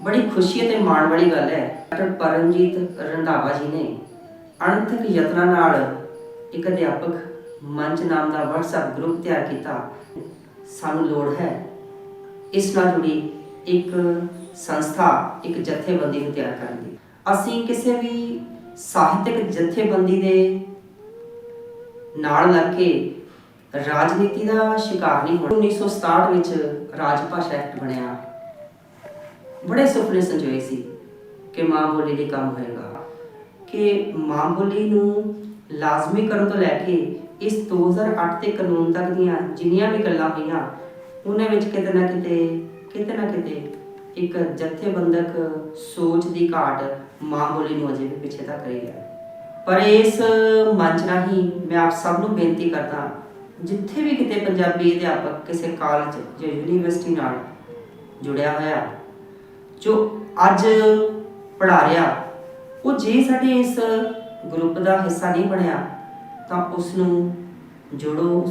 ਬੜੀ ਖੁਸ਼ੀ ਅਤੇ ਮਾਣ ਵਾਲੀ ਗੱਲ ਹੈ। ਡਾਕਟਰ ਪਰਮਜੀਤ ਰੰਧਾਵਾ ਜੀ ਨੇ ਅਣਥਕ ਯਤਨਾਂ ਨਾਲ ਇੱਕ ਅਧਿਆਪਕ ਮੰਚ ਨਾਮ ਦਾ WhatsApp ਗਰੁੱਪ ਤਿਆਰ ਕੀਤਾ। ਸਾਨੂੰ ਲੋੜ ਹੈ ਇਸ ਨਾਲ ਜੁੜੀ ਇੱਕ ਸੰਸਥਾ, ਇੱਕ ਜਥੇਬੰਦੀ ਨੂੰ ਤਿਆਰ ਕਰਨ ਦੀ। ਅਸੀਂ ਕਿਸੇ ਵੀ ਸਾਹਿਤਕ ਜਥੇਬੰਦੀ ਦੇ ਨਾਲ ਲੱਗ ਕੇ ਰਾਜਨੀਤੀ ਦਾ ਸ਼ਿਕਾਰ ਨਹੀਂ ਹੋਣਾ। 1967 ਵਿੱਚ ਰਾਜ ਭਾਸ਼ਾ ਐਕਟ ਬਣਿਆ। ਬੜੇ ਸੁਪਨੇ ਸੰਜੋਏ ਸੀ ਕਿ ਮਾਂ ਬੋਲੀ ਲਈ ਕੰਮ ਹੋਏਗਾ। ਕਿ ਮਾਂ ਬੋਲੀ ਨੂੰ ਲਾਜ਼ਮੀ ਕਰਨ ਤੋਂ ਲੈ ਕੇ ਇਸ 2008 ਦੇ ਕਾਨੂੰਨ ਤੱਕ ਦੀਆਂ ਜਿੰਨੀਆਂ ਵੀ ਗੱਲਾਂ ਹੋਈਆਂ, ਉਹਨਾਂ ਵਿੱਚ ਕਿਤੇ ਨਾ ਕਿਤੇ ਕਿਤੇ ਨਾ ਕਿਤੇ ਇੱਕ ਜਥੇਬੰਦਕ ਸੋਚ ਦੀ ਘਾਟ ਮਾਂ ਬੋਲੀ ਨੂੰ ਅਜੇ ਵੀ ਪਿੱਛੇ ਤੱਕ ਰਹੀ ਹੈ। ਪਰ ਇਸ ਮੰਚ ਰਾਹੀਂ ਮੈਂ ਆਪ ਸਭ ਨੂੰ ਬੇਨਤੀ ਕਰਦਾ ਜਿੱਥੇ ਵੀ ਕਿਤੇ ਪੰਜਾਬੀ ਅਧਿਆਪਕ ਕਿਸੇ ਕਾਲਜ ਜਾਂ ਯੂਨੀਵਰਸਿਟੀ ਨਾਲ ਜੁੜਿਆ ਹੋਇਆ ਜੋ ਅੱਜ ਪੜ੍ਹਾ ਰਿਹਾ, ਉਹ ਜੇ ਸਾਡੇ ਇਸ ਗਰੁੱਪ ਦਾ ਹਿੱਸਾ ਨਹੀਂ ਬਣਿਆ, ਤਾਂ ਉਸ ਨੂੰ ਜੋੜੋ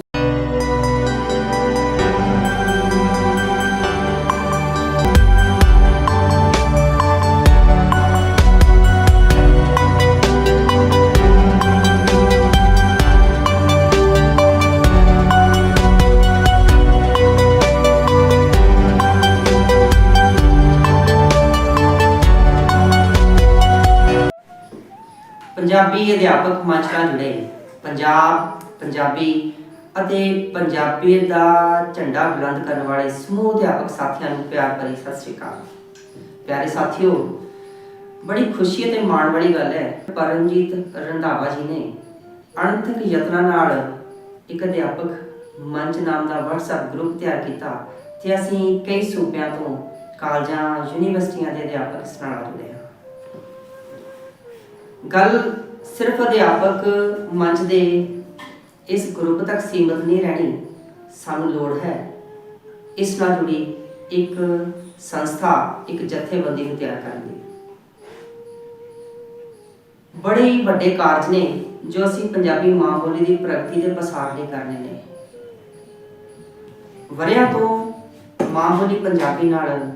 ਪੰਜਾਬੀ ਅਧਿਆਪਕ ਮੰਚ ਨਾਲ ਜੁੜੇ ਪੰਜਾਬ, ਪੰਜਾਬੀ ਅਤੇ ਪੰਜਾਬੀ ਦਾ ਝੰਡਾ ਬੁਲੰਦ ਕਰਨ ਵਾਲੇ ਸਮੂਹ ਅਧਿਆਪਕ ਸਾਥੀਆਂ ਨੂੰ ਪਿਆਰ ਭਰੀ ਸਤਿ ਸ੍ਰੀ ਅਕਾਲ। ਪਿਆਰੇ ਸਾਥੀਓ, ਬੜੀ ਖੁਸ਼ੀ ਅਤੇ ਮਾਣ ਵਾਲੀ ਗੱਲ ਹੈ, ਪਰਮਜੀਤ ਰੰਧਾਵਾ ਜੀ ਨੇ ਅਣਥਕ ਯਤਨਾਂ ਨਾਲ ਇੱਕ ਅਧਿਆਪਕ ਮੰਚ ਨਾਮ ਦਾ WhatsApp ਗਰੁੱਪ ਤਿਆਰ ਕੀਤਾ, ਤੇ ਅਸੀਂ ਕਈ ਸੂਬਿਆਂ ਤੋਂ ਕਾਲਜਾਂ, ਯੂਨੀਵਰਸਿਟੀਆਂ ਦੇ ਅਧਿਆਪਕ ਇਸ ਨਾਲ ਜੁੜੇ ਹਾਂ। ਗੱਲ ਸਿਰਫ ਅਧਿਆਪਕ ਮੰਚ ਦੇ ਇਸ ਗਰੁੱਪ ਤੱਕ ਸੀਮਤ ਨਹੀਂ ਰਹਿਣੀ, ਸਾਨੂੰ ਲੋੜ ਹੈ। ਇਸ ਨਾਲ ਜੁੜੀ ਇੱਕ ਸੰਸਥਾ, ਇੱਕ ਜਥੇਬੰਦੀ ਨੂੰ ਤਿਆਰ ਕਰਨ ਦੀ। ਬੜੇ ਹੀ ਵੱਡੇ ਕਾਰਜ ਨੇ ਜੋ ਅਸੀਂ ਪੰਜਾਬੀ ਮਾਂ ਬੋਲੀ ਦੀ ਪ੍ਰਗਤੀ ਦੇ ਪਸਾਰ ਲਈ ਕਰਨੇ ਨੇ। ਵਰਿਆਂ ਤੋਂ ਮਾਂ ਬੋਲੀ ਪੰਜਾਬੀ ਨਾਲ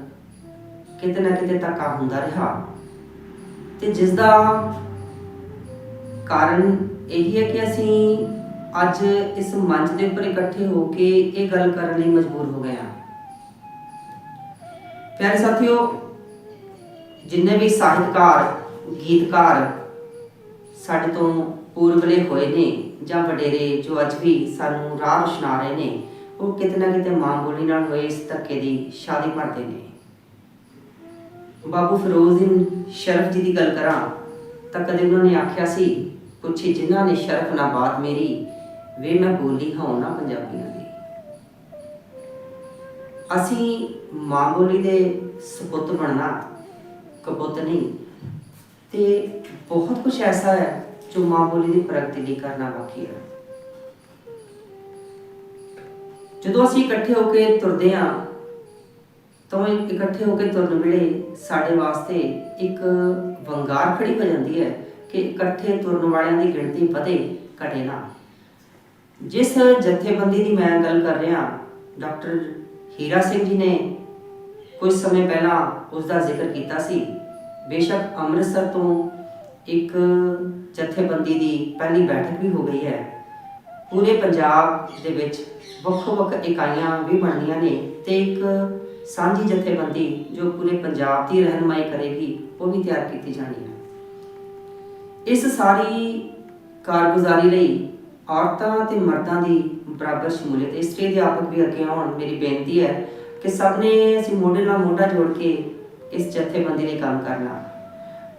ਕਿਤੇ ਨਾ ਕਿਤੇ ਧੱਕਾ ਹੁੰਦਾ ਰਿਹਾ। ਤੇ ਜਿਸ ਦਾ ਕਾਰਨ ਇਹੀ ਹੈ ਕਿ ਅਸੀਂ ਅੱਜ ਇਸ ਮੰਚ ਦੇ ਉੱਪਰ ਇਕੱਠੇ ਹੋ ਕੇ ਇਹ ਗੱਲ ਕਰਨ ਲਈ ਮਜਬੂਰ ਹੋ ਗਏ ਹਾਂ। ਪਿਆਰੇ ਸਾਥੀਓ, ਜਿੰਨੇ ਵੀ ਸਾਹਿਤਕਾਰ, ਗੀਤਕਾਰ ਸਾਡੇ ਤੋਂ ਪੂਰਬਲੇ ਹੋਏ ਨੇ ਜਾਂ ਵਡੇਰੇ ਜੋ ਅੱਜ ਵੀ ਸਾਨੂੰ ਰਾਹ ਰੁਸ਼ਨਾ ਰਹੇ ਨੇ, ਉਹ ਕਿਤੇ ਨਾ ਕਿਤੇ ਮਾਂ ਬੋਲੀ ਨਾਲ ਹੋਏ ਇਸ ਧੱਕੇ ਦੀ ਸ਼ਾਦੀ ਭਰਦੇ ਨੇ। ਬਾਬੂ ਫਿਰੋਜ਼ਦੀਨ ਸ਼ਰਫ ਜੀ ਦੀ ਗੱਲ ਕਰਾਂ ਤਾਂ ਕਦੇ ਉਹਨਾਂ ਨੇ ਆਖਿਆ ਸੀ ਪੁੱਛੀ ਜਿਨ੍ਹਾਂ ਨੇ ਸ਼ਰਫ ਨਾ ਬਾਤ ਮੇਰੀ, ਵੇ ਮੈਂ ਬੋਲੀ ਹਾਂ ਨਾ ਪੰਜਾਬੀਆਂ ਦੀ। ਅਸੀਂ ਮਾਂ ਬੋਲੀ ਦੇ ਸਪੁੱਤ ਬਣਨਾ ਕਬੂਤ ਨਹੀਂ। ਤੇ ਬਹੁਤ ਕੁਝ ਐਸਾ ਹੈ ਜੋ ਮਾਂ ਬੋਲੀ ਦੀ ਪ੍ਰਗਤੀ ਲਈ ਕਰਨਾ ਬਾਕੀ ਹੈ। ਜਦੋਂ ਅਸੀਂ ਇਕੱਠੇ ਹੋ ਕੇ ਤੁਰਦੇ ਹਾਂ, ਤਾਂ ਇਕੱਠੇ ਹੋ ਕੇ ਤੁਰਨ ਵੇਲੇ ਸਾਡੇ ਵਾਸਤੇ ਇੱਕ ਵੰਗਾਰ ਖੜੀ ਹੋ ਜਾਂਦੀ ਹੈ। ਕਿ ਇਕੱਠੇ ਤੁਰਨ ਵਾਲਿਆਂ ਦੀ ਗਿਣਤੀ ਵਧੇ, ਘਟੇ ਨਾ। ਜਿਸ ਜਥੇਬੰਦੀ ਦੀ ਮੈਂ ਗੱਲ ਕਰ ਰਿਹਾ, ਡਾਕਟਰ ਹੀਰਾ ਸਿੰਘ ਜੀ ਨੇ ਕੁਝ ਸਮੇਂ ਪਹਿਲਾਂ ਉਸ ਦਾ ਜ਼ਿਕਰ ਕੀਤਾ ਸੀ। ਬੇਸ਼ੱਕ ਅੰਮ੍ਰਿਤਸਰ ਤੋਂ ਇੱਕ ਜਥੇਬੰਦੀ ਦੀ ਪਹਿਲੀ ਬੈਠਕ ਵੀ ਹੋ ਗਈ ਹੈ। ਪੂਰੇ ਪੰਜਾਬ ਦੇ ਵਿੱਚ ਵੱਖੋ ਵੱਖ ਇਕਾਈਆਂ ਵੀ ਬਣਨੀਆਂ ਨੇ ਤੇ ਇੱਕ ਸਾਂਝੀ ਜਥੇਬੰਦੀ ਜੋ ਪੂਰੇ ਪੰਜਾਬ ਦੀ ਰਹਿਨਮਾਈ ਕਰੇਗੀ, ਉਹ ਵੀ ਤਿਆਰ ਕੀਤੀ ਜਾਣੀ ਹੈ। ਇਸ ਸਾਰੀ ਕਾਰਗੁਜ਼ਾਰੀ ਲਈ ਔਰਤਾਂ ਤੇ ਮਰਦਾਂ ਦੀ ਬਰਾਬਰ ਸ਼ਮੂਲੀਅਤ ਇਸਤਰੀ ਅਧਿਆਪਕ ਵੀ ਅੱਗੇ ਆਉਣ ਮੇਰੀ ਬੇਨਤੀ ਹੈ ਕਿ ਸਭ ਨੇ ਅਸੀਂ ਮੋਢੇ ਨਾਲ ਮੋਢਾ ਜੋੜ ਕੇ ਇਸ ਜਥੇਬੰਦੀ ਲਈ ਕੰਮ ਕਰਨਾ।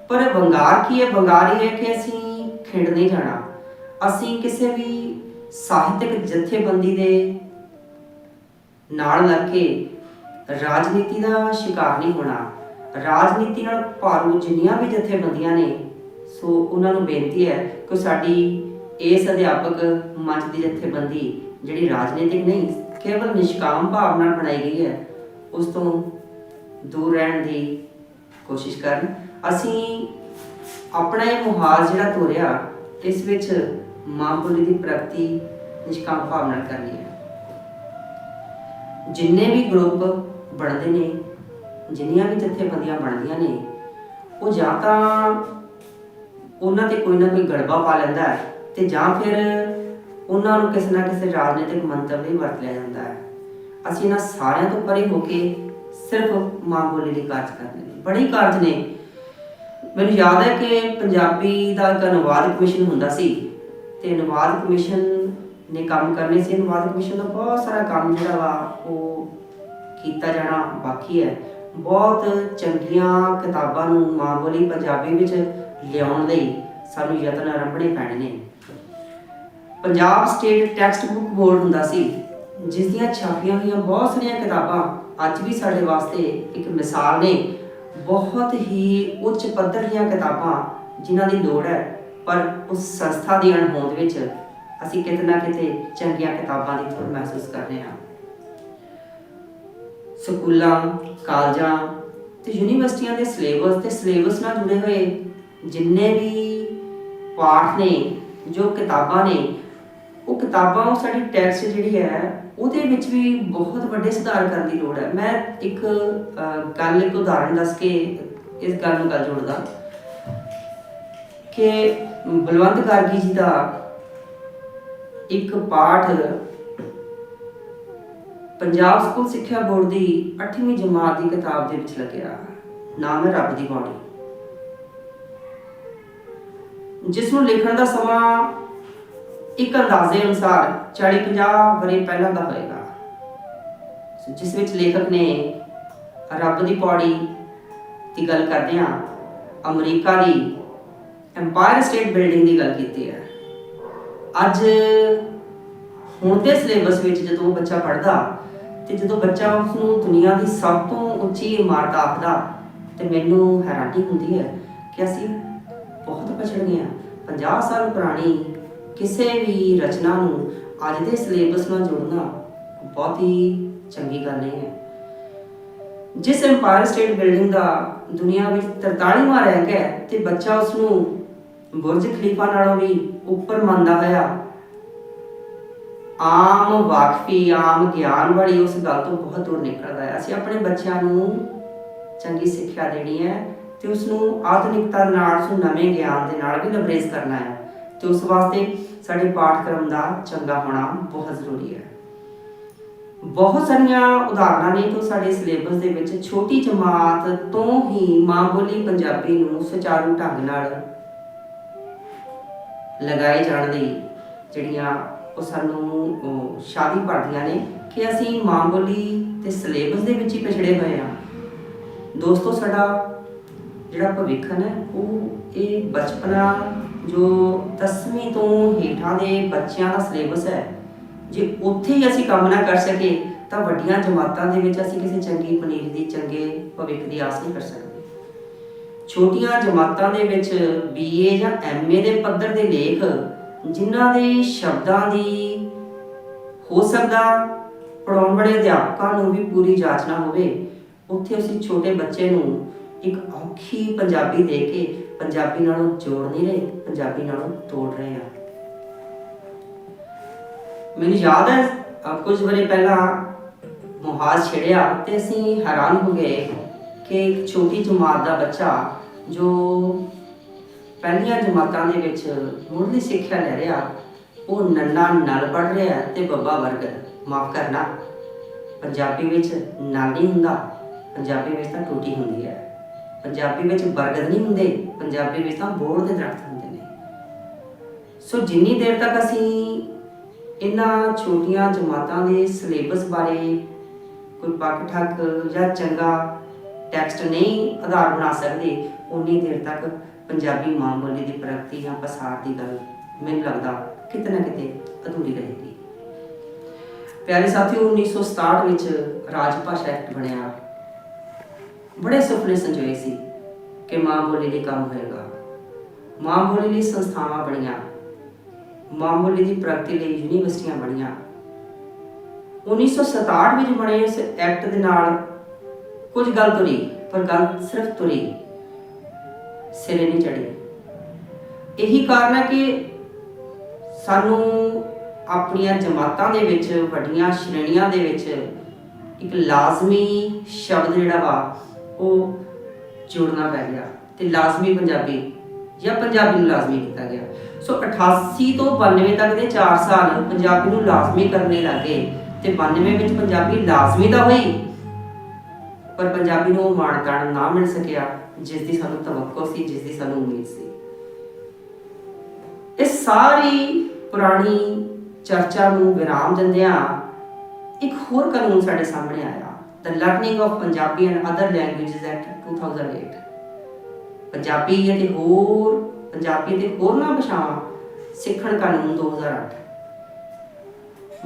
ਪਰ ਵੰਗਾਰ ਕੀ ਹੈ? ਵੰਗਾਰ ਇਹ ਹੈ ਕਿ ਅਸੀਂ ਖਿੰਡ ਨਹੀਂ ਜਾਣਾ। ਅਸੀਂ ਕਿਸੇ ਵੀ ਸਾਹਿਤਕ ਜਥੇਬੰਦੀ ਦੇ ਨਾਲ ਲੱਗ ਕੇ ਰਾਜਨੀਤੀ ਦਾ ਸ਼ਿਕਾਰ ਨਹੀਂ ਹੋਣਾ। ਰਾਜਨੀਤੀ ਨਾਲ ਭਾਰੂ ਜਿੰਨੀਆਂ ਵੀ ਜਥੇਬੰਦੀਆਂ ਨੇ ਸੋ ਉਹਨਾਂ ਨੂੰ ਬੇਨਤੀ ਹੈ ਕਿ ਸਾਡੀ ਇਸ ਅਧਿਆਪਕ ਮੰਚ ਦੀ ਜਥੇਬੰਦੀ ਜਿਹੜੀ ਰਾਜਨੀਤਿਕ ਨਹੀਂ, ਕੇਵਲ ਨਿਸ਼ਕਾਮ ਭਾਵ ਨਾਲ ਬਣਾਈ ਗਈ ਹੈ, ਉਸ ਤੋਂ ਦੂਰ ਰਹਿਣ ਦੀ ਕੋਸ਼ਿਸ਼ ਕਰਨ। ਅਸੀਂ ਆਪਣਾ ਇਹ ਮੁਹਾਜ਼ ਜਿਹੜਾ ਤੋਰਿਆ, ਇਸ ਵਿੱਚ ਮਾਂ ਬੋਲੀ ਦੀ ਪ੍ਰਗਤੀ ਨਿਸ਼ਕਾਮ ਭਾਵ ਨਾਲ ਕਰਨੀ ਹੈ। ਜਿੰਨੇ ਵੀ ਗਰੁੱਪ ਬਣਦੇ ਨੇ, ਜਿੰਨੀਆਂ ਵੀ ਜਥੇਬੰਦੀਆਂ ਬਣਦੀਆਂ ਨੇ, ਉਹ ਜਾਂ ਤਾਂ ਉਹਨਾਂ ਤੇ ਕੋਈ ਨਾ ਕੋਈ ਗੜਬਾ ਪਾ ਲੈਂਦਾ ਹੈ ਤੇ ਜਾਂ ਫਿਰ ਉਹਨਾਂ ਨੂੰ ਕਿਸੇ ਨਾ ਕਿਸੇ ਰਾਜਨੀਤਿਕ ਮੰਤਵ ਲਈ ਵਰਤ ਲਿਆ ਜਾਂਦਾ ਹੈ। ਅਸੀਂ ਇਹਨਾਂ ਸਾਰਿਆਂ ਤੋਂ ਪਰੇ ਹੋ ਕੇ ਸਿਰਫ ਮਾਂ ਬੋਲੀ ਲਈ ਕਾਰਜ ਕਰਦੇ ਨੇ। ਬੜੇ ਕਾਰਜ ਨੇ। ਮੈਨੂੰ ਯਾਦ ਹੈ ਕਿ ਪੰਜਾਬੀ ਦਾ ਇੱਕ ਅਨੁਵਾਦ ਕਮਿਸ਼ਨ ਹੁੰਦਾ ਸੀ ਤੇ ਅਨੁਵਾਦ ਕਮਿਸ਼ਨ ਨੇ ਕੰਮ ਕਰਨੇ ਸੀ। ਅਨੁਵਾਦ ਕਮਿਸ਼ਨ ਦਾ ਬਹੁਤ ਸਾਰਾ ਕੰਮ ਜਿਹੜਾ ਵਾ ਉਹ ਕੀਤਾ ਜਾਣਾ ਬਾਕੀ ਹੈ। ਬਹੁਤ ਚੰਗੀਆਂ ਕਿਤਾਬਾਂ ਨੂੰ ਮਾਂ ਬੋਲੀ ਪੰਜਾਬੀ ਵਿੱਚ ਲਿਆਉਣ ਲਈ ਸਾਨੂੰ ਯਤਨ ਆਰੰਭਣੇ ਪੈਣੇ ਨੇ। Punjab state text book board ਹੁੰਦਾ ਸੀ, ਜਿਸ ਦੀਆਂ ਛਾਪੀਆਂ ਹੋਈਆਂ ਬਹੁਤ ਸਾਰੀਆਂ ਕਿਤਾਬਾਂ ਅੱਜ ਵੀ ਸਾਡੇ ਵਾਸਤੇ ਇੱਕ ਮਿਸਾਲ ਨੇ। ਬਹੁਤ ਹੀ ਉੱਚ ਪੱਧਰ ਦੀਆਂ ਕਿਤਾਬਾਂ ਜਿਨ੍ਹਾਂ ਦੀ ਲੋੜ ਹੈ, ਪਰ ਉਸ ਸੰਸਥਾ ਦੀ ਅਣਹੋਂਦ ਵਿੱਚ ਅਸੀਂ ਕਿਤੇ ਨਾ ਕਿਤੇ ਚੰਗੀਆਂ ਕਿਤਾਬਾਂ ਦੀ ਥੋੜ ਮਹਿਸੂਸ ਕਰ ਰਹੇ ਹਾਂ ਸਕੂਲਾਂ ਕਾਲਜਾਂ ਤੇ ਯੂਨੀਵਰਸਿਟੀਆਂ ਦੇ ਸਿਲੇਬਸ ਤੇ ਸਿਲੇਬਸ ਨਾਲ ਜੁੜੇ ਹੋਏ ਜਿੰਨੇ ਵੀ ਪਾਠ ਨੇ, ਜੋ ਕਿਤਾਬਾਂ ਨੇ, ਉਹ ਕਿਤਾਬਾਂ ਉਹ ਸਾਡੀ ਟੈਕਸਟ ਜਿਹੜੀ ਹੈ, ਉਹਦੇ ਵਿੱਚ ਵੀ ਬਹੁਤ ਵੱਡੇ ਸੁਧਾਰ ਕਰਨ ਦੀ ਲੋੜ ਹੈ। ਮੈਂ ਇੱਕ ਗੱਲ, ਇੱਕ ਉਦਾਹਰਣ ਦੱਸ ਕੇ ਇਸ ਗੱਲ ਨੂੰ ਗੱਲ ਜੋੜਦਾ। ਕਿ ਬਲਵੰਤ ਗਾਰਗੀ ਜੀ ਦਾ ਇੱਕ ਪਾਠ ਪੰਜਾਬ ਸਕੂਲ ਸਿੱਖਿਆ ਬੋਰਡ ਦੀ 8ਵੀਂ ਜਮਾਤ ਦੀ ਕਿਤਾਬ ਦੇ ਵਿੱਚ ਲੱਗਿਆ ਨਾਮ ਹੈ ਰੱਬ ਦੀ ਬਾਣੀ। ਜਿਸ ਨੂੰ ਲਿਖਣ ਦਾ ਸਮਾਂ ਇੱਕ ਅੰਦਾਜ਼ੇ ਅਨੁਸਾਰ 40-50 ਵਰੇ ਪਹਿਲਾਂ ਦਾ ਹੋਏਗਾ। ਜਿਸ ਵਿੱਚ ਲੇਖਕ ਨੇ ਰੱਬ ਦੀ ਪੌੜੀ ਦੀ ਗੱਲ ਕਰਦੇ ਹਾਂ ਅਮਰੀਕਾ ਦੀ ਐਮਪਾਇਰ ਸਟੇਟ ਬਿਲਡਿੰਗ ਦੀ ਗੱਲ ਕੀਤੀ ਹੈ। ਅੱਜ ਹੁਣ ਦੇ ਸਿਲੇਬਸ ਵਿੱਚ ਜਦੋਂ ਬੱਚਾ ਪੜ੍ਹਦਾ ਤੇ ਜਦੋਂ ਬੱਚਾ ਉਸ ਨੂੰ ਦੁਨੀਆ ਦੀ ਸਭ ਤੋਂ ਉੱਚੀ ਇਮਾਰਤ ਆਖਦਾ, ਤੇ ਮੈਨੂੰ ਹੈਰਾਨੀ ਹੁੰਦੀ ਹੈ ਕਿ ਅਸੀਂ ਬਹੁਤ ਪਛੜ ਗਏ ਹਾਂ। 50 ਸਾਲ ਪੁਰਾਣੀ ਕਿਸੇ ਵੀ ਰਚਨਾ ਨੂੰ ਅੱਜ ਦੇ ਸਿਲੇਬਸ ਨਾਲ ਜੋੜਨਾ ਬਹੁਤ ਹੀ ਚੰਗੀ ਗੱਲ ਨਹੀਂ ਹੈ। ਜਿਸ ਐਮਪਾਇਰ ਸਟੇਟ ਬਿਲਡਿੰਗ ਦਾ ਦੁਨੀਆ ਵਿੱਚ 43ਵਾਂ ਰੈਂਕ ਹੈ ਤੇ ਬੱਚਾ ਉਸ ਨੂੰ ਬੁਰਜ ਖਲੀਫਾ ਨਾਲੋਂ ਵੀ ਉੱਪਰ ਮੰਨਦਾ ਹੋਇਆ ਆਮ ਵਾਕਫੀ, ਆਮ ਗਿਆਨ ਵਾਲੀ ਉਸ ਗੱਲ ਤੋਂ ਬਹੁਤ ਦੂਰ ਨਿਕਲਦਾ ਹੈ। ਅਸੀਂ ਆਪਣੇ ਬੱਚਿਆਂ ਨੂੰ ਚੰਗੀ ਸਿੱਖਿਆ ਦੇਣੀ ਹੈ ਤੇ ਉਸ ਨੂੰ ਆਧੁਨਿਕਤਾ ਨਾਲ ਉਸ ਨਵੇਂ ਗਿਆਨ ਦੇ ਨਾਲ ਵੀ ਲਬਰੇਜ਼ ਕਰਨਾ ਹੈ ਤੇ ਉਸ ਵਾਸਤੇ ਸਾਡੇ ਪਾਠਕ੍ਰਮ ਦਾ ਚੰਗਾ ਹੋਣਾ ਬਹੁਤ ਜ਼ਰੂਰੀ ਹੈ। ਬਹੁਤ ਸਾਰੀਆਂ ਉਦਾਹਰਨਾਂ ਨੇ ਜੋ ਸਾਡੇ ਸਿਲੇਬਸ ਦੇ ਵਿੱਚ ਛੋਟੀ ਜਮਾਤ ਤੋਂ ਹੀ ਮਾਂ ਬੋਲੀ ਪੰਜਾਬੀ ਨੂੰ ਸੁਚਾਰੂ ਢੰਗ ਨਾਲ ਲਗਾਏ ਜਾਣ ਲਈ ਜਿਹੜੀਆਂ ਉਹ ਸਾਨੂੰ ਉਹ, ਸ਼ਾਦੀ ਭਰਦੀਆਂ ਨੇ ਕਿ ਅਸੀਂ ਮਾਂ ਬੋਲੀ ਤੇ ਸਿਲੇਬਸ ਦੇ ਵਿੱਚ ਹੀ ਪਿਛੜੇ ਹੋਏ ਹਾਂ। ਦੋਸਤੋ ਸਾਡਾ ਜਿਹੜਾ ਭਵਿੱਖਣ ਹੈ ਉਹ ਇਹ ਬਚਪਨਾ ਜੋ 10ਵੀਂ ਤੋਂ ਹੇਠਾਂ ਦੇ ਬੱਚਿਆਂ ਦਾ ਸਿਲੇਬਸ ਹੈ ਜੇ ਉੱਥੇ ਹੀ ਅਸੀਂ ਕੰਮ ਨਾ ਕਰ ਸਕੇ ਤਾਂ ਵੱਡੀਆਂ ਜਮਾਤਾਂ ਦੇ ਵਿੱਚ ਅਸੀਂ ਕਿਸੇ ਚੰਗੀ ਪਨੀਰ ਦੀ ਚੰਗੇ ਭਵਿੱਖ ਦੀ ਆਸ ਨਹੀਂ ਕਰ ਸਕਦੇ। ਛੋਟੀਆਂ ਜਮਾਤਾਂ ਦੇ ਵਿੱਚ ਬੀਏ ਜਾਂ ਐਮਏ ਦੇ ਪੱਧਰ ਦੇ ਲੇਖ ਜਿਨ੍ਹਾਂ ਦੇ ਸ਼ਬਦਾਂ ਦੀ ਹੋ ਸਕਦਾ ਪੜਾਉਣ ਵਾਲੇ ਅਧਿਆਪਕਾਂ ਨੂੰ ਵੀ ਪੂਰੀ ਜਾਂਚ ਨਾ ਹੋਵੇ, ਉੱਥੇ ਅਸੀਂ ਛੋਟੇ ਬੱਚੇ ਨੂੰ ਇੱਕ ਔਖੀ ਪੰਜਾਬੀ ਦੇ ਕੇ ਪੰਜਾਬੀ ਨਾਲੋਂ ਜੋੜ ਨਹੀਂ ਰਹੇ, ਪੰਜਾਬੀ ਨਾਲੋਂ ਤੋੜ ਰਹੇ ਆ ਮੈਨੂੰ ਯਾਦ ਹੈ ਅਹ ਕੁਝ ਵਰੇ ਪਹਿਲਾਂ ਮੁਹਾਜ਼ ਛਿੜਿਆ ਤੇ ਅਸੀਂ ਹੈਰਾਨ ਹੋ ਗਏ ਕਿ ਇੱਕ ਛੋਟੀ ਜਮਾਤ ਦਾ ਬੱਚਾ ਜੋ ਪਹਿਲੀਆਂ ਜਮਾਤਾਂ ਦੇ ਵਿੱਚ ਮੁੱਢਲੀ ਸਿੱਖਿਆ ਲੈ ਰਿਹਾ, ਉਹ ਨੰਨਾ ਨਲ ਪੜ ਰਿਹਾ ਤੇ ਬੱਬਾ ਵਰਗ, ਮਾਫ ਕਰਨਾ, ਪੰਜਾਬੀ ਵਿੱਚ ਨਲ ਨਹੀਂ ਹੁੰਦਾ, ਪੰਜਾਬੀ ਵਿੱਚ ਤਾਂ ਟੂਟੀ ਹੁੰਦੀ ਹੈ, ਪੰਜਾਬੀ ਵਿੱਚ ਬਰਗਦ ਨਹੀਂ ਹੁੰਦੇ, ਪੰਜਾਬੀ ਵਿੱਚ ਤਾਂ ਬੋੜ ਦੇ ਦਰਖਤ ਹੁੰਦੇ ਨੇ। ਸੋ ਜਿੰਨੀ ਦੇਰ ਤੱਕ ਅਸੀਂ ਇਹਨਾਂ ਛੋਟੀਆਂ ਜਮਾਤਾਂ ਦੇ ਸਿਲੇਬਸ ਬਾਰੇ ਕੋਈ ਪੱਕ ਠੱਕ ਜਾਂ ਚੰਗਾ ਟੈਕਸਟ ਨਹੀਂ ਆਧਾਰ ਬਣਾ ਸਕਦੇ, ਉਨੀ ਦੇਰ ਤੱਕ ਪੰਜਾਬੀ ਮਾਂ ਬੋਲੀ ਦੀ ਪ੍ਰਗਤੀ ਜਾਂ ਪਸਾਰ ਦੀ ਗੱਲ ਮੈਨੂੰ ਲੱਗਦਾ ਕਿਤੇ ਨਾ ਕਿਤੇ ਅਧੂਰੀ ਰਹੇਗੀ। ਪਿਆਰੇ ਸਾਥੀਓ 1967 ਵਿੱਚ ਰਾਜ ਭਾਸ਼ਾ ਐਕਟ ਬਣਿਆ। ਬੜੇ ਸੁਪਨੇ ਸੰਜੋਏ ਸੀ ਕਿ ਮਾਂ ਬੋਲੀ ਲਈ ਕੰਮ ਹੋਏਗਾ। ਮਾਂ ਬੋਲੀ ਲਈ ਸੰਸਥਾਵਾਂ ਬਣੀਆਂ। ਮਾਂ ਬੋਲੀ ਦੀ ਪ੍ਰਗਤੀ ਲਈ ਯੂਨੀਵਰਸਿਟੀਆਂ ਬਣੀਆਂ। 1967 ਵਿੱਚ ਬਣੇ ਇਸ ਐਕਟ ਦੇ ਨਾਲ ਕੁਝ ਗੱਲ ਤੁਰੀ, ਪਰ ਗੱਲ ਸਿਰਫ ਤੁਰੀ। ਸਿਰੇ ਨਹੀਂ ਚੜੀ ਇਹੀ ਕਾਰਨ ਹੈ ਕਿ ਸਾਨੂੰ ਆਪਣੀਆਂ ਜਮਾਤਾਂ ਦੇ ਵਿੱਚ, ਵੱਡੀਆਂ ਸ਼੍ਰੇਣੀਆਂ ਦੇ ਵਿੱਚ ਇੱਕ ਲਾਜ਼ਮੀ ਸ਼ਬਦ ਜਿਹੜਾ ਵਾ, ਉਹ ਜੋੜਨਾ ਪੈ ਗਿਆ ਤੇ ਲਾਜ਼ਮੀ ਪੰਜਾਬੀ ਜਾਂ ਪੰਜਾਬੀ ਨੂੰ ਲਾਜ਼ਮੀ ਕੀਤਾ ਗਿਆ। ਸੋ 88 ਤੋਂ 92 ਤੱਕ ਦੇ 4 ਸਾਲ ਪੰਜਾਬੀ ਨੂੰ ਲਾਜ਼ਮੀ ਕਰਨੇ ਲੱਗੇ ਤੇ 92 ਵਿੱਚ ਪੰਜਾਬੀ ਲਾਜ਼ਮੀ ਤਾਂ ਹੋਈ ਪਰ ਪੰਜਾਬੀ ਨੂੰ ਉਹ ਮਾਣਤਾਣ ਨਾ ਮਿਲ ਸਕਿਆ ਜਿਸ ਦੀ ਸਾਨੂੰ ਤਵੱਕੋ ਸੀ ਜਿਸ ਦੀ ਸਾਨੂੰ ਉਮੀਦ ਸੀ। ਇਹ ਸਾਰੀ ਪੁਰਾਣੀ ਚਰਚਾ ਨੂੰ ਵਿਰਾਮ ਦਿੰਦਿਆਂ ਇੱਕ ਹੋਰ ਕਾਨੂੰਨ ਸਾਡੇ ਸਾਹਮਣੇ ਆਇਆ the learning of Punjabi and other languages act 2008 Punjabi ਅਤੇ ਹੋਰ, ਪੰਜਾਬੀ ਤੇ ਹੋਰਨਾਂ ਭਾਸ਼ਾਵਾਂ ਸਿੱਖਣ ਕਾਨੂੰਨ 2008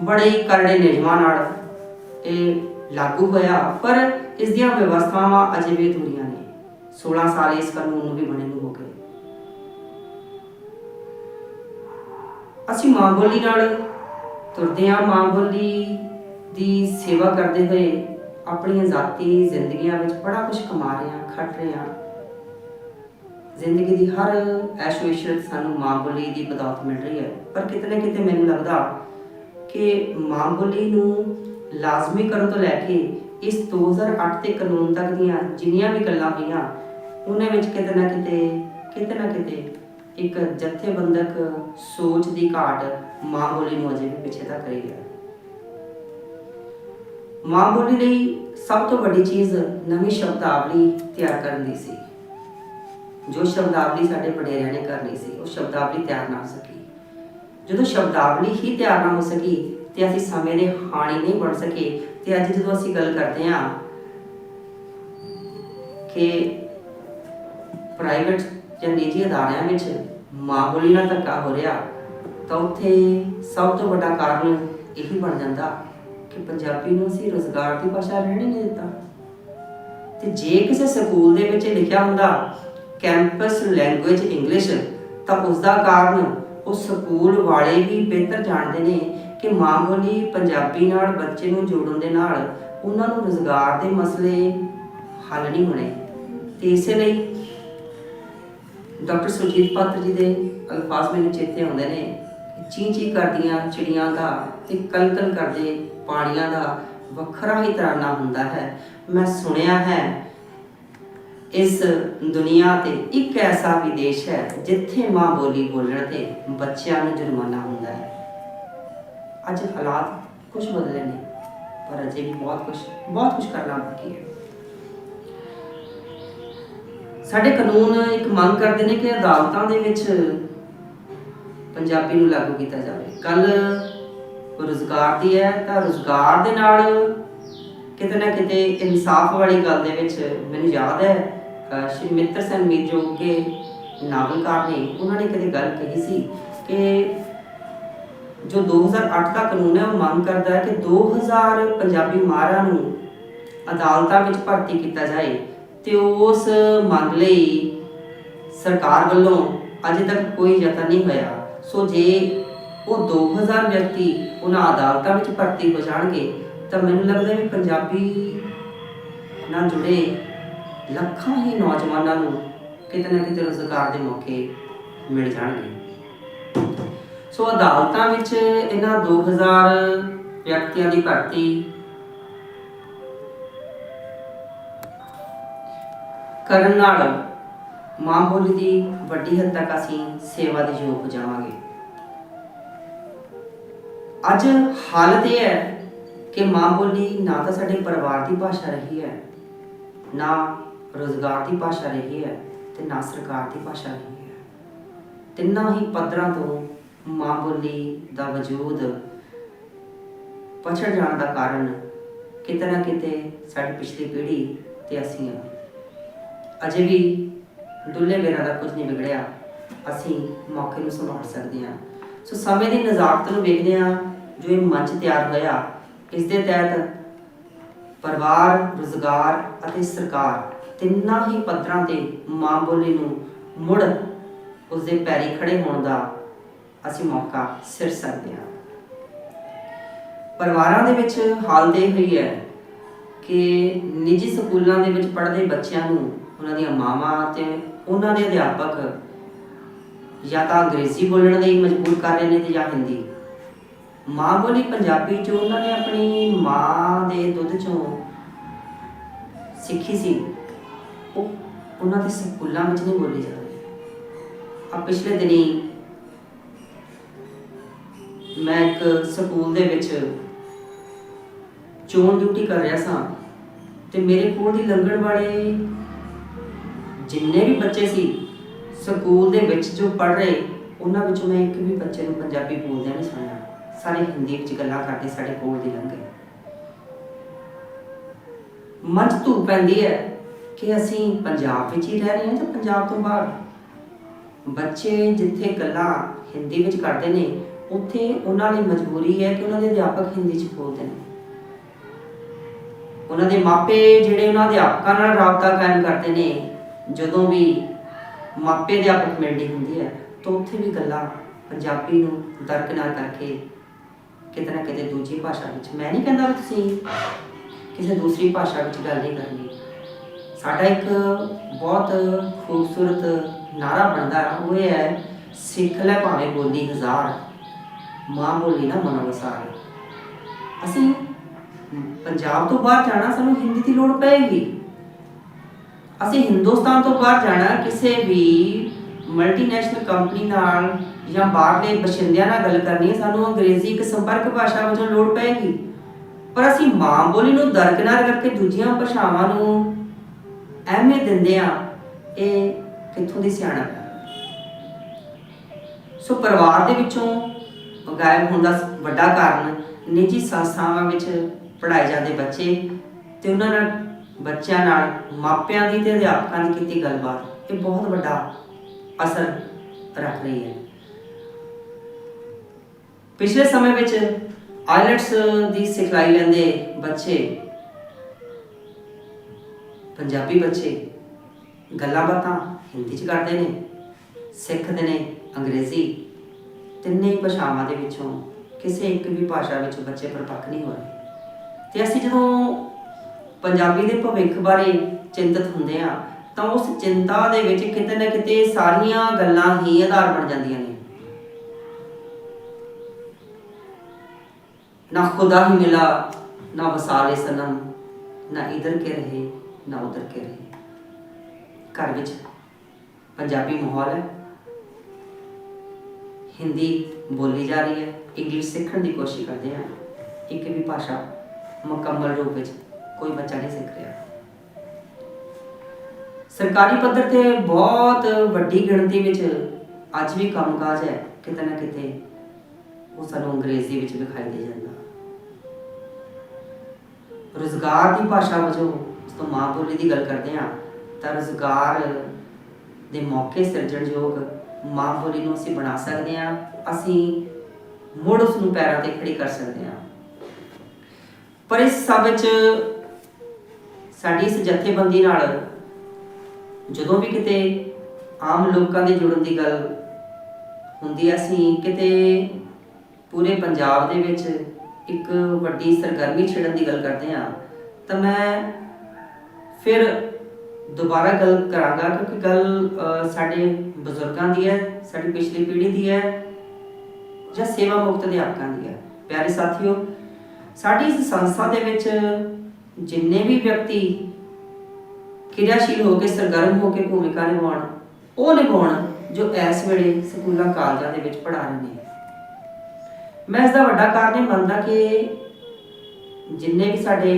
ਬੜੇ ਕਰੜੇ ਨਿਯਮਾਂ ਨਾਲ ਇਹ ਲਾਗੂ ਹੋਇਆ, ਪਰ ਇਸ ਦੀਆਂ ਵਿਵਸਥਾਵਾਂ ਅਜੇ ਵੀ ਅਧੂਰੀਆਂ ਨੇ। 16 ਸਾਲ ਇਸ ਕਾਨੂੰਨ ਨੂੰ ਵੀ ਬਣੇ ਨੂੰ ਹੋ ਗਏ। ਅਸੀਂ ਮਾਂ ਬੋਲੀ ਨਾਲ ਤੁਰਦੇ ਹਾਂ। ਮਾਂ ਬੋਲੀ ਦੀ ਸੇਵਾ ਕਰਦੇ ਹੋਏ ਆਪਣੀਆਂ ਜ਼ਾਤੀ ਜ਼ਿੰਦਗੀਆਂ ਵਿੱਚ ਬੜਾ ਕੁਝ ਕਮਾ ਰਹੇ ਹਾਂ, ਖੱਟ ਰਹੇ ਹਾਂ। ਜ਼ਿੰਦਗੀ ਦੀ ਹਰ ਐਸ਼ੋ ਇਸ਼ਰਤ ਸਾਨੂੰ ਮਾਂ ਬੋਲੀ ਦੀ ਬਦੌਲਤ ਮਿਲ ਰਹੀ ਹੈ। ਪਰ ਕਿਤੇ ਨਾ ਕਿਤੇ ਮੈਨੂੰ ਲੱਗਦਾ ਕਿ ਮਾਂ ਬੋਲੀ ਨੂੰ ਲਾਜ਼ਮੀ ਕਰਨ ਤੋਂ ਲੈ ਕੇ ਇਸ 2008 ਦੇ ਕਾਨੂੰਨ ਤੱਕ ਦੀਆਂ ਜਿੰਨੀਆਂ ਵੀ ਗੱਲਾਂ ਹੋਈਆਂ, ਉਹਨਾਂ ਵਿੱਚ ਕਿਤੇ ਨਾ ਕਿਤੇ ਕਿਤੇ ਨਾ ਕਿਤੇ ਇੱਕ ਜਥੇਬੰਦਕ ਸੋਚ ਦੀ ਘਾਟ ਮਾਂ ਬੋਲੀ ਨੂੰ ਅਜੇ ਵੀ ਪਿੱਛੇ ਤੱਕ ਰਹੀ ਹੈ। ਮਾਂ ਬੋਲੀ ਲਈ ਸਭ ਤੋਂ ਵੱਡੀ ਚੀਜ਼ ਨਵੀਂ ਸ਼ਬਦਾਵਲੀ ਤਿਆਰ ਕਰਨ ਦੀ ਸੀ। ਜੋ ਸ਼ਬਦਾਵਲੀ ਸਾਡੇ ਵਡੇਰਿਆਂ ਨੇ ਕਰਨੀ ਸੀ, ਉਹ ਸ਼ਬਦਾਵਲੀ ਤਿਆਰ ਨਾ ਹੋ ਸਕੀ। ਜਦੋਂ ਸ਼ਬਦਾਵਲੀ ਹੀ ਤਿਆਰ ਨਾ ਹੋ ਸਕੀ ਤੇ ਅਸੀਂ ਸਮੇਂ ਦੇ ਹਾਣੀ ਨਹੀਂ ਬਣ ਸਕੇ ਤੇ ਅੱਜ ਜਦੋਂ ਅਸੀਂ ਗੱਲ ਕਰਦੇ ਹਾਂ ਕਿ ਪ੍ਰਾਈਵੇਟ ਜਾਂ ਨਿੱਜੀ ਅਦਾਰਿਆਂ ਵਿੱਚ ਮਾਹੌਲੀ ਨਾਲ ਧੱਕਾ ਹੋ ਰਿਹਾ, ਤਾਂ ਉੱਥੇ ਸਭ ਤੋਂ ਵੱਡਾ ਕਾਰਨ ਇਹੀ ਬਣ ਜਾਂਦਾ ਕਿ ਪੰਜਾਬੀ ਨੂੰ ਅਸੀਂ ਰੋਜ਼ਗਾਰ ਦੀ ਭਾਸ਼ਾ ਰਹਿਣ ਹੀ ਨਹੀਂ ਦਿੱਤਾ। ਤੇ ਜੇ ਕਿਸੇ ਸਕੂਲ ਦੇ ਵਿੱਚ ਲਿਖਿਆ ਹੁੰਦਾ ਕੈਂਪਸ ਲੈਂਗੁਏਜ ਇੰਗਲਿਸ਼ ਤਾਂ ਉਸ ਦਾ ਕਾਰਨ ਉਹ ਸਕੂਲ ਵਾਲੇ ਵੀ ਬਿਹਤਰ ਜਾਣਦੇ ਨੇ ਕਿ ਮਾਂ ਬੋਲੀ ਪੰਜਾਬੀ ਨਾਲ, ਬੱਚੇ ਨੂੰ ਜੋੜਨ ਦੇ ਨਾਲ ਉਹਨਾਂ ਨੂੰ ਰੋਜ਼ਗਾਰ ਦੇ ਮਸਲੇ ਹੱਲ ਨਹੀਂ ਹੋਣੇ। ਤੇ ਇਸੇ ਲਈ ਡਾਕਟਰ ਸੁਜੀਤ ਪਾਤਰ ਜੀ ਦੇ ਅਲਫਾਜ਼ ਮੈਨੂੰ ਚੇਤੇ ਆਉਂਦੇ ਨੇ ਚੀਂ ਚੀਂ ਕਰਦੀਆਂ ਚਿੜੀਆਂ ਦਾ ਤੇ ਕਲ ਕਲ ਕਰਦੇ ਪਾਣੀਆਂ ਦਾ ਵੱਖਰਾ ਹੀ ਤਰਾਨਾ ਹੁੰਦਾ ਹੈ। ਮੈਂ ਸੁਣਿਆ ਹੈ, ਇਸ ਦੁਨੀਆ ਤੇ ਇੱਕ ਐਸਾ ਵੀ ਦੇਸ਼ ਹੈ ਜਿੱਥੇ ਮਾਂ ਬੋਲੀ ਬੋਲਣ ਤੇ ਬੱਚਿਆਂ ਨੂੰ ਜੁਰਮਾਨਾ ਹੁੰਦਾ ਹੈ। ਅੱਜ ਹਾਲਾਤ ਕੁਝ ਬਦਲੇ ਨੇ, ਪਰ ਅਜੇ ਵੀ ਬਹੁਤ ਕੁਝ ਬਹੁਤ ਕੁਝ ਕਰਨਾ ਬਾਕੀ ਹੈ। ਸਾਡੇ ਕਾਨੂੰਨ ਇੱਕ ਮੰਗ ਕਰਦੇ ਨੇ ਕਿ ਅਦਾਲਤਾਂ ਦੇ ਵਿੱਚ ਪੰਜਾਬੀ ਨੂੰ ਲਾਗੂ ਕੀਤਾ ਜਾਵੇ। ਕੱਲ ਰੋਜ਼ਗਾਰ ਦੀ ਹੈ, ਤਾਂ ਰੋਜ਼ਗਾਰ ਦੇ ਨਾਲ ਕਿਤੇ ਨਾ ਕਿਤੇ ਇਨਸਾਫ ਵਾਲੀ ਗੱਲ ਦੇ ਵਿੱਚ ਮੈਨੂੰ ਯਾਦ ਹੈ, ਅਹ ਸ਼੍ਰੀ ਮਿੱਤਰ ਸੈਨ ਮੀਰ ਜੋ ਕਿ ਨਾਵਲਕਾਰ ਨੇ, ਉਹਨਾਂ ਨੇ ਕਦੇ ਗੱਲ ਕਹੀ ਸੀ ਕਿ ਜੋ 2008 ਦਾ ਕਾਨੂੰਨ ਹੈ, ਉਹ ਮੰਗ ਕਰਦਾ ਹੈ ਕਿ 2000 ਪੰਜਾਬੀ ਮਾਹਰਾਂ ਨੂੰ ਅਦਾਲਤਾਂ ਵਿੱਚ ਭਰਤੀ ਕੀਤਾ ਜਾਏ ਤੇ ਉਸ ਮੰਗ ਲਈ ਸਰਕਾਰ ਵੱਲੋਂ ਅਜੇ ਤੱਕ ਕੋਈ ਯਤਨ ਨਹੀਂ ਹੋਇਆ। ਸੋ ਜੇ ਉਹ 2000 ਵਿਅਕਤੀ ਉਹਨਾਂ ਅਦਾਲਤਾਂ ਵਿੱਚ ਭਰਤੀ ਹੋ ਜਾਣਗੇ, ਤਾਂ ਮੈਨੂੰ ਲੱਗਦਾ ਵੀ ਪੰਜਾਬੀ ਨਾਲ ਜੁੜੇ ਲੱਖਾਂ ਹੀ ਨੌਜਵਾਨਾਂ ਨੂੰ ਕਿਤੇ ਨਾ ਕਿਤੇ ਰੋਜ਼ਗਾਰ ਦੇ ਮੌਕੇ ਮਿਲ ਜਾਣਗੇ। ਸੋ ਅਦਾਲਤਾਂ ਵਿੱਚ ਇਹਨਾਂ 2000 ਵਿਅਕਤੀਆਂ ਦੀ ਭਰਤੀ। ਕਰਨ ਨਾਲ ਮਾਂ ਬੋਲੀ ਦੀ ਵੱਡੀ ਹੱਦ ਤੱਕ ਅਸੀਂ ਸੇਵਾ ਦੇ ਯੋਗ ਹੋ ਜਾਵਾਂਗੇ। ਅੱਜ ਹਾਲਤ ਇਹ ਹੈ ਕਿ ਮਾਂ ਬੋਲੀ ਨਾ ਤਾਂ ਸਾਡੇ ਪਰਿਵਾਰ ਦੀ ਭਾਸ਼ਾ ਰਹੀ ਹੈ, ਨਾ ਰੋਜ਼ਗਾਰ ਦੀ ਭਾਸ਼ਾ ਰਹੀ ਹੈ ਤੇ ਨਾ ਸਰਕਾਰ ਦੀ ਭਾਸ਼ਾ ਰਹੀ ਹੈ। ਤਿੰਨਾਂ ਹੀ ਪੱਧਰਾਂ ਤੋਂ ਮਾਂ ਬੋਲੀ ਦਾ ਵਜੂਦ ਪਛੜ ਜਾਣ ਦਾ ਕਾਰਨ ਕਿਤੇ ਨਾ ਕਿਤੇ ਸਾਡੀ ਪਿਛਲੀ ਪੀੜ੍ਹੀ ਤੇ ਅਸੀਂ ਹਾਂ ਅਜੇ ਵੀ ਦੁੱਲੇ ਬੇਰਾਂ ਦਾ ਕੁਝ ਨਹੀਂ ਵਿਗੜਿਆ, ਅਸੀਂ ਮੌਕੇ ਨੂੰ ਸੰਭਾਲ ਸਕਦੇ ਹਾਂ। ਸੋ ਸਮੇਂ ਦੀ ਨਜ਼ਾਕਤ ਨੂੰ ਵੇਖਦੇ ਹਾਂ, ਜੋ ਇਹ ਮੰਚ ਤਿਆਰ ਹੋਇਆ, ਇਸ ਦੇ ਤਹਿਤ ਪਰਿਵਾਰ, ਰੋਜ਼ਗਾਰ ਅਤੇ ਸਰਕਾਰ ਤਿੰਨਾਂ ਹੀ ਪੱਧਰਾਂ ਤੇ ਮਾਂ ਬੋਲੀ ਨੂੰ ਮੁੜ ਉਸ ਦੇ ਪੈਰੀ ਖੜੇ ਹੋਣ ਦਾ ਅਸੀਂ ਮੌਕਾ ਸਿਰ ਸਕਦੇ ਹਾਂ। ਪਰਿਵਾਰਾਂ ਦੇ ਵਿੱਚ ਹਾਲਤ ਇਹ ਹੋਈ ਹੈ ਕਿ ਨਿੱਜੀ ਸਕੂਲਾਂ ਦੇ ਵਿੱਚ ਪੜ੍ਹਦੇ ਬੱਚਿਆਂ ਨੂੰ ਉਹਨਾਂ ਦੀਆਂ ਮਾਵਾਂ ਤੇ ਉਹਨਾਂ ਦੇ ਅਧਿਆਪਕ ਜਾਂ ਤਾਂ ਅੰਗਰੇਜ਼ੀ ਬੋਲਣ ਲਈ ਮਜਬੂਰ ਕਰ ਰਹੇ ਨੇ ਤੇ ਜਾਂ ਹਿੰਦੀ। ਮਾਂ ਬੋਲੀ ਪੰਜਾਬੀ ਜੋ ਉਹਨਾਂ ਨੇ ਆਪਣੀ ਮਾਂ ਦੇ ਦੁੱਧ ਚੋਂ ਸਿੱਖੀ ਸੀ। ਉਹ ਉਹਨਾਂ ਦੇ ਸਕੂਲਾਂ ਵਿੱਚ ਨਹੀਂ ਬੋਲੀ ਜਾ ਰਹੀ ਆ ਪਿਛਲੇ ਦਿਨੀ ਮੈਂ ਇੱਕ ਸਕੂਲ ਦੇ ਵਿੱਚ ਚੋਣ ਡਿਊਟੀ ਕਰ ਰਿਹਾ ਸਾਂ ਤੇ ਮੇਰੇ ਕੋਲ ਦੀ ਲੰਘਣ ਵਾਲੇ ਜਿੰਨੇ ਵੀ ਬੱਚੇ ਸੀ, ਸਕੂਲ ਦੇ ਵਿੱਚ ਜੋ ਪੜ ਰਹੇ, ਉਹਨਾਂ ਵਿੱਚੋਂ ਮੈਂ ਇੱਕ ਵੀ ਬੱਚੇ ਨੂੰ ਪੰਜਾਬੀ ਬੋਲਦਿਆਂ ਨਹੀਂ ਸੁਣਿਆ। ਸਾਰੇ ਹਿੰਦੀ ਵਿੱਚ ਗੱਲਾਂ ਕਰਦੇ ਸਾਡੇ ਕੋਲ ਦੀ ਲੰਘੇ ਮਨ 'ਚ ਧੂ ਪੈਂਦੀ ਹੈ ਕਿ ਅਸੀਂ ਪੰਜਾਬ ਵਿੱਚ ਹੀ ਰਹਿ ਰਹੇ ਹਾਂ ਜਾਂ ਪੰਜਾਬ ਤੋਂ ਬਾਹਰ? ਬੱਚੇ ਜਿੱਥੇ ਗੱਲਾਂ ਹਿੰਦੀ ਵਿੱਚ ਕਰਦੇ ਨੇ ਉੱਥੇ ਉਹਨਾਂ ਲਈ ਮਜਬੂਰੀ ਹੈ ਕਿ ਉਹਨਾਂ ਦੇ ਅਧਿਆਪਕ ਹਿੰਦੀ 'ਚ ਬੋਲਦੇ ਨੇ। ਉਹਨਾਂ ਦੇ ਮਾਪੇ ਜਿਹੜੇ ਉਹਨਾਂ ਅਧਿਆਪਕਾਂ ਨਾਲ ਰਾਬਤਾ ਕਾਇਮ ਕਰਦੇ ਨੇ, ਜਦੋਂ ਵੀ ਮਾਪੇ ਅਧਿਆਪਕ ਮਿਲਣੀ ਹੁੰਦੀ ਹੈ, ਤਾਂ ਉੱਥੇ ਵੀ ਗੱਲਾਂ ਪੰਜਾਬੀ ਨੂੰ ਦਰਕਨਾਰ ਕਰਕੇ ਕਿਤੇ ਨਾ ਕਿਤੇ ਦੂਜੀ ਭਾਸ਼ਾ ਵਿੱਚ, ਮੈਂ ਨਹੀਂ ਕਹਿੰਦਾ ਵੀ ਤੁਸੀਂ ਕਿਸੇ ਦੂਸਰੀ ਭਾਸ਼ਾ ਵਿੱਚ ਗੱਲ ਨਹੀਂ ਕਰਨੀ। ਸਾਡਾ ਇੱਕ ਬਹੁਤ ਖੂਬਸੂਰਤ ਨਾਰਾ ਬਣਦਾ ਉਹ ਇਹ ਹੈ, ਸਿੱਖ ਲੈ ਭਾਵੇਂ ਬੋਲੀ ਹਜ਼ਾਰ। ਮਾਂ ਬੋਲੀ ਨਾ ਮਨੋ ਵਸਾਰ ਅਸੀਂ ਪੰਜਾਬ ਤੋਂ ਬਾਹਰ ਜਾਣਾ ਸਾਨੂੰ ਹਿੰਦੀ ਦੀ ਲੋੜ ਪਏਗੀ। ਅਸੀਂ ਹਿੰਦੁਸਤਾਨ ਤੋਂ ਬਾਹਰ ਜਾਣਾ, ਕਿਸੇ ਵੀ ਮਲਟੀਨੈਸ਼ਨਲ ਕੰਪਨੀ ਨਾਲ ਜਾਂ ਬਾਹਰਲੇ ਬਸ਼ਿੰਦਿਆਂ ਨਾਲ ਗੱਲ ਕਰਨੀ ਹੈ, ਸਾਨੂੰ ਅੰਗਰੇਜ਼ੀ ਇੱਕ ਸੰਪਰਕ ਭਾਸ਼ਾ ਵਜੋਂ ਲੋੜ ਪਏਗੀ। ਪਰ ਅਸੀਂ ਮਾਂ ਬੋਲੀ ਨੂੰ ਦਰਕਨਾਰ ਕਰਕੇ ਦੂਜੀਆਂ ਭਾਸ਼ਾਵਾਂ ਨੂੰ ਅਹਿਮੀਅਤ ਦਿੰਦੇ ਆ ਇਹ ਕਿੱਥੋਂ ਦੀ ਸਿਆਣਪ ਸੋ ਪਰਿਵਾਰ ਦੇ ਵਿੱਚੋਂ ਗਾਇਬ ਹੋਣ ਦਾ ਵੱਡਾ ਕਾਰਨ ਨਿੱਜੀ ਸੰਸਥਾਵਾਂ ਵਿੱਚ ਪੜ੍ਹਾਏ ਜਾਂਦੇ ਬੱਚੇ ਤੇ ਉਹਨਾਂ ਨਾਲ ਬੱਚਿਆਂ ਨਾਲ ਮਾਪਿਆਂ ਦੀ ਤੇ ਅਧਿਆਪਕਾਂ ਦੀ ਕੀਤੀ ਗੱਲਬਾਤ, ਇਹ ਬਹੁਤ ਵੱਡਾ ਅਸਰ ਰੱਖ ਰਹੀ ਹੈ। ਪਿਛਲੇ ਸਮੇਂ ਵਿੱਚ ਆਇਲਟਸ ਦੀ ਸਿਖਲਾਈ ਲੈਂਦੇ ਬੱਚੇ, ਪੰਜਾਬੀ ਬੱਚੇ ਗੱਲਾਂ ਬਾਤਾਂ ਹਿੰਦੀ ਚ ਕਰਦੇ ਨੇ, ਸਿੱਖਦੇ ਨੇ, ਅੰਗਰੇਜ਼ੀ ਤਿੰਨੇ ਹੀ ਭਾਸ਼ਾਵਾਂ ਦੇ ਵਿੱਚੋਂ ਕਿਸੇ ਇੱਕ ਵੀ ਭਾਸ਼ਾ ਵਿੱਚ ਬੱਚੇ ਪਰਪੱਕ ਨਹੀਂ ਹੋ ਰਹੇ ਤੇ ਅਸੀਂ ਜਦੋਂ ਪੰਜਾਬੀ ਦੇ ਭਵਿੱਖ ਬਾਰੇ ਚਿੰਤਤ ਹੁੰਦੇ ਆ ਤਾਂ ਉਸ ਚਿੰਤਾ ਦੇ ਵਿੱਚ ਕਿਤੇ ਨਾ ਕਿਤੇ ਸਾਰੀਆਂ ਗੱਲਾਂ ਹੀ ਆਧਾਰ ਬਣ ਜਾਂਦੀਆਂ ਨੇ। ਨਾ ਖੁਦਾ ਹੀ ਮਿਲਾ, ਨਾ ਵਸਾਲੇ ਸਨਮ, ਨਾ ਇਧਰ ਕੇ ਰਹੇ, ਨਾ ਉਧਰ ਕੇ ਰਹੇ। ਘਰ ਵਿੱਚ ਪੰਜਾਬੀ ਮਾਹੌਲ ਹੈ। ਹਿੰਦੀ ਬੋਲੀ ਜਾ ਰਹੀ ਹੈ ਇੰਗਲਿਸ਼ ਸਿੱਖਣ ਦੀ ਕੋਸ਼ਿਸ਼ ਕਰਦੇ ਆ ਇੱਕ ਵੀ ਭਾਸ਼ਾ ਮੁਕੰਮਲ ਰੂਪ ਵਿੱਚ ਕੋਈ ਬੱਚਾ ਨਹੀਂ ਸਿੱਖ ਰਿਹਾ। ਸਰਕਾਰੀ ਪੱਧਰ ਤੇ ਬਹੁਤ ਵੱਡੀ ਗਿਣਤੀ ਵਿੱਚ ਅੱਜ ਵੀ ਕੰਮਕਾਜ ਹੈ, ਕਿਤੇ ਨਾ ਕਿਤੇ ਉਹ ਸਾਨੂੰ ਅੰਗਰੇਜ਼ੀ ਵਿੱਚ ਵਿਖਾਈ ਦੇ ਜਾਂਦਾ। ਰੋਜ਼ਗਾਰ ਦੀ ਭਾਸ਼ਾ ਵਜੋਂ ਉਸ ਤੋਂ ਮਾਂ ਬੋਲੀ ਦੀ ਗੱਲ ਕਰਦੇ ਹਾਂ, ਤਾਂ ਰੋਜ਼ਗਾਰ ਦੇ ਮੌਕੇ ਸਿਰਜਣਯੋਗ ਮਾਂ ਬੋਲੀ ਨੂੰ ਅਸੀਂ ਬਣਾ ਸਕਦੇ ਹਾਂ, ਅਸੀਂ ਮੁੜ ਉਸ ਨੂੰ ਪੈਰਾਂ ਤੇ ਖੜੀ ਕਰ ਸਕਦੇ ਹਾਂ। ਪਰ ਇਸ ਸਭ ਵਿੱਚ ਸਾਡੀ ਇਸ ਜਥੇਬੰਦੀ ਨਾਲ ਜਦੋਂ ਵੀ ਕਿਤੇ ਆਮ ਲੋਕਾਂ ਦੇ ਜੁੜਨ ਦੀ ਗੱਲ ਹੁੰਦੀ ਹੈ, ਅਸੀਂ ਕਿਤੇ ਪੂਰੇ ਪੰਜਾਬ ਦੇ ਵਿੱਚ ਇੱਕ ਵੱਡੀ ਸਰਗਰਮੀ ਛੇੜਨ ਦੀ ਗੱਲ ਕਰਦੇ ਹਾਂ, ਤਾਂ ਮੈਂ ਫਿਰ ਦੁਬਾਰਾ ਗੱਲ ਕਰਾਂਗਾ ਕਿਉਂਕਿ ਗੱਲ ਸਾਡੇ ਬਜ਼ੁਰਗਾਂ ਦੀ ਹੈ, ਸਾਡੀ ਪਿਛਲੀ ਪੀੜ੍ਹੀ ਦੀ ਹੈ, ਜਾਂ ਸੇਵਾ ਮੁਕਤ ਅਧਿਆਪਕਾਂ ਦੀ ਹੈ। ਪਿਆਰੇ ਸਾਥੀਓ, ਸਾਡੀ ਇਸ ਸੰਸਥਾ ਦੇ ਵਿੱਚ ਜਿੰਨੇ ਵੀ ਵਿਅਕਤੀ ਕਿਰਿਆਸ਼ੀਲ ਹੋ ਕੇ, ਸਰਗਰਮ ਹੋ ਕੇ ਭੂਮਿਕਾ ਨਿਭਾਉਣ, ਉਹ ਨਿਭਾਉਣ ਜੋ ਇਸ ਵੇਲੇ ਸਕੂਲਾਂ, ਕਾਲਜਾਂ ਦੇ ਵਿੱਚ ਪੜ੍ਹਾ ਰਹੇ ਨੇ। ਮੈਂ ਇਸ ਦਾ ਵੱਡਾ ਕਾਰਨ ਇਹ ਮੰਨਦਾ ਕਿ ਜਿੰਨੇ ਵੀ ਸਾਡੇ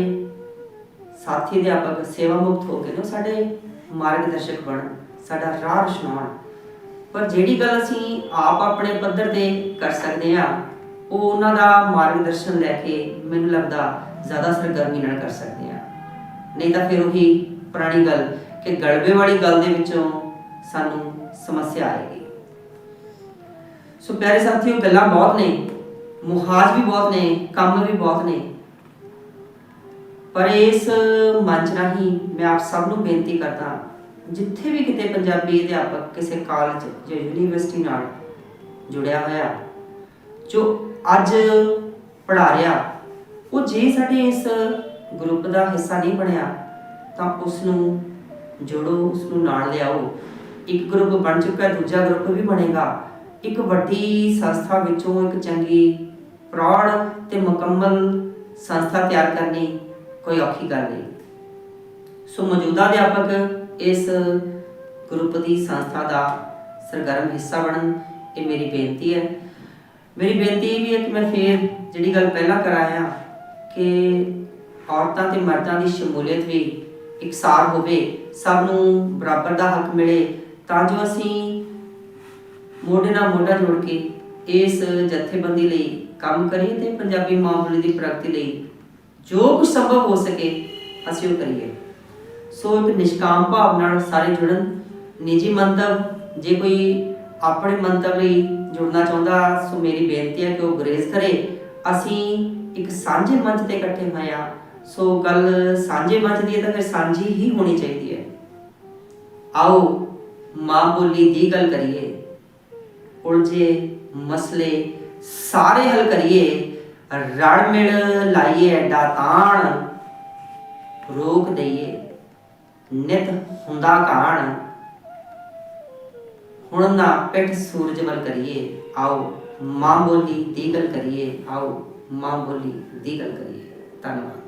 ਸਾਥੀ ਅਧਿਆਪਕ ਸੇਵਾ ਮੁਕਤ ਹੋ ਕੇ ਨੇ, ਉਹ ਸਾਡੇ ਮਾਰਗਦਰਸ਼ਕ ਬਣਨ, ਸਾਡਾ ਰਾਹ ਰੁਸ਼ਨਾਉਣ ਪਰ ਜਿਹੜੀ ਗੱਲ ਅਸੀਂ ਆਪ ਆਪਣੇ ਪੱਧਰ ਤੇ ਕਰ ਸਕਦੇ ਆ ਉਹ ਉਹਨਾਂ ਦਾ ਮਾਰਗਦਰਸ਼ਨ ਲੈ ਕੇ ਮੈਨੂੰ ਲੱਗਦਾ ਜ਼ਿਆਦਾ ਸਰਗਰਮੀ ਨਾਲ ਕਰ ਸਕਦੇ ਆ ਨਹੀਂ ਤਾਂ ਫਿਰ ਉਹੀ ਪੁਰਾਣੀ ਗੱਲ ਕਿ ਗੜਬੇ ਵਾਲੀ ਗੱਲ ਦੇ ਵਿੱਚੋਂ ਸਾਨੂੰ ਸਮੱਸਿਆ ਆਏਗੀ। ਸੋ ਪਿਆਰੇ ਸਾਥੀਓ, ਗੱਲਾਂ ਬਹੁਤ ਨੇ, ਮੁਹਾਜ ਵੀ ਬਹੁਤ ਨੇ, ਕੰਮ ਵੀ ਬਹੁਤ ਨੇ। ਪਰ ਇਸ ਮੰਚ ਰਾਹੀਂ ਮੈਂ ਆਪ ਸਭ ਨੂੰ ਬੇਨਤੀ ਕਰਦਾ ਜਿੱਥੇ ਵੀ ਕਿਤੇ ਪੰਜਾਬੀ ਅਧਿਆਪਕ ਕਿਸੇ ਕਾਲਜ ਜਾਂ ਯੂਨੀਵਰਸਿਟੀ ਨਾਲ ਜੁੜਿਆ ਹੋਇਆ, ਜੋ ਅੱਜ ਪੜ੍ਹਾ ਰਿਹਾ, ਉਹ ਜੇ ਸਾਡੇ ਇਸ ਗਰੁੱਪ ਦਾ ਹਿੱਸਾ ਨਹੀਂ ਬਣਿਆ, ਤਾਂ ਉਸ ਨੂੰ ਜੋੜੋ ਉਸ ਨੂੰ ਨਾਲ ਲਿਆਓ। ਇੱਕ ਗਰੁੱਪ ਬਣ ਚੁੱਕਾ ਦੂਜਾ ਗਰੁੱਪ ਵੀ ਬਣੇਗਾ। ਇੱਕ ਵੱਡੀ ਸੰਸਥਾ ਵਿੱਚੋਂ ਇੱਕ ਚੰਗੀ ਪ੍ਰੌੜ ਤੇ ਮੁਕੰਮਲ ਸੰਸਥਾ ਤਿਆਰ ਕਰਨੀ ਕੋਈ ਔਖੀ ਗੱਲ ਨਹੀਂ। ਸੋ ਮੌਜੂਦਾ ਅਧਿਆਪਕ ਇਸ ਗਰੁੱਪ ਦੀ ਸੰਸਥਾ ਦਾ ਸਰਗਰਮ ਹਿੱਸਾ ਬਣਨ ਇਹ ਮੇਰੀ ਬੇਨਤੀ ਹੈ। ਮੇਰੀ ਬੇਨਤੀ ਇਹ ਵੀ ਹੈ ਕਿ ਮੈਂ ਫੇਰ ਜਿਹੜੀ ਗੱਲ ਪਹਿਲਾਂ ਕਰਾਇਆ ਕਿ ਔਰਤਾਂ ਤੇ ਮਰਦਾਂ ਦੀ ਸ਼ਮੂਲੀਅਤ ਵੀ ਇਕਸਾਰ ਹੋਵੇ, ਸਭ ਨੂੰ ਬਰਾਬਰ ਦਾ ਹੱਕ ਮਿਲੇ, ਤਾਂ ਜੋ ਅਸੀਂ ਮੋਢੇ ਨਾਲ ਮੋਢਾ ਜੋੜ ਕੇ ਇਸ ਜਥੇਬੰਦੀ ਲਈ ਕੰਮ ਕਰੀਏ ਤੇ ਪੰਜਾਬੀ ਮਾਂ ਬੋਲੀ ਦੀ ਪ੍ਰਗਤੀ ਲਈ ਜੋ ਕੁਝ ਸੰਭਵ ਹੋ ਸਕੇ ਅਸੀਂ ਉਹ ਕਰੀਏ। ਸੋ ਇੱਕ ਨਿਸ਼ਕਾਮ ਭਾਵ ਨਾਲ ਸਾਰੇ ਜੁੜਨ, ਨਿੱਜੀ ਮੰਤਵ, ਜੇ ਕੋਈ ਆਪਣੇ ਮੰਤਵ ਲਈ ਜੁੜਨਾ ਚਾਹੁੰਦਾ, ਸੋ ਮੇਰੀ ਬੇਨਤੀ ਹੈ ਕਿ ਉਹ ਗੁਰੇਜ਼ ਕਰੇ। ਅਸੀਂ ਇੱਕ ਸਾਂਝੇ ਮੰਚ ਤੇ ਇਕੱਠੇ ਹੋਏ ਆ ਸੋ ਗੱਲ ਸਾਂਝੇ ਮੰਚ ਦੀ ਹੈ ਤਾਂ ਫਿਰ ਸਾਂਝੀ ਹੀ ਹੋਣੀ ਚਾਹੀਦੀ ਹੈ। ਆਓ, ਮਾਂ ਬੋਲੀ ਦੀ ਗੱਲ ਕਰੀਏ। ਉਲਝੇ ਮਸਲੇ ਸਾਰੇ ਹੱਲ ਕਰੀਏ। ਰਲ ਮਿਲ ਲਾਈਏ, ਐਡਾ ਤਾਣ ਰੋਕ ਦਈਏ। ਨਿਤ ਹੁੰਦਾ ਕਾਣ ਹੁਣ ਨਾ ਪਿੱਠ ਸੂਰਜ ਵੱਲ ਕਰੀਏ, ਆਓ ਮਾਂ ਬੋਲੀ ਦੀ ਗੱਲ ਕਰੀਏ, ਆਓ ਮਾਂ ਬੋਲੀ ਦੀ ਗੱਲ ਕਰੀਏ। ਧੰਨਵਾਦ।